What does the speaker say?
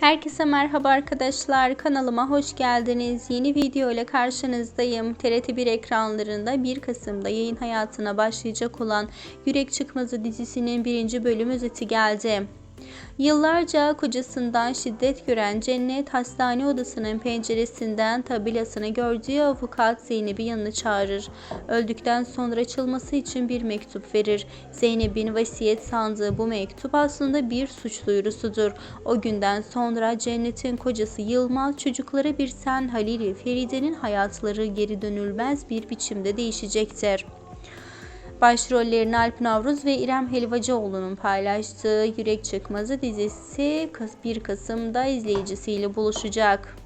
Herkese merhaba arkadaşlar. Kanalıma hoş geldiniz. Yeni video ile karşınızdayım. TRT1 ekranlarında 1 Kasım'da yayın hayatına başlayacak olan Yürek Çıkmazı dizisinin birinci bölüm özeti geldi. Yıllarca kocasından şiddet gören Cennet hastane odasının penceresinden tabelasını gördüğü avukat Zeynep'i yanına çağırır. Öldükten sonra açılması için bir mektup verir. Zeynep'in vasiyet sandığı bu mektup aslında bir suç duyurusudur. O günden sonra Cennet'in kocası Yılmaz çocuklara bir sen Halil Feride'nin hayatları geri dönülmez bir biçimde değişecektir. Başrollerini Alp Navruz ve İrem Helvacıoğlu'nun paylaştığı Yürek Çıkmazı dizisi 1 Kasım'da izleyicisiyle buluşacak.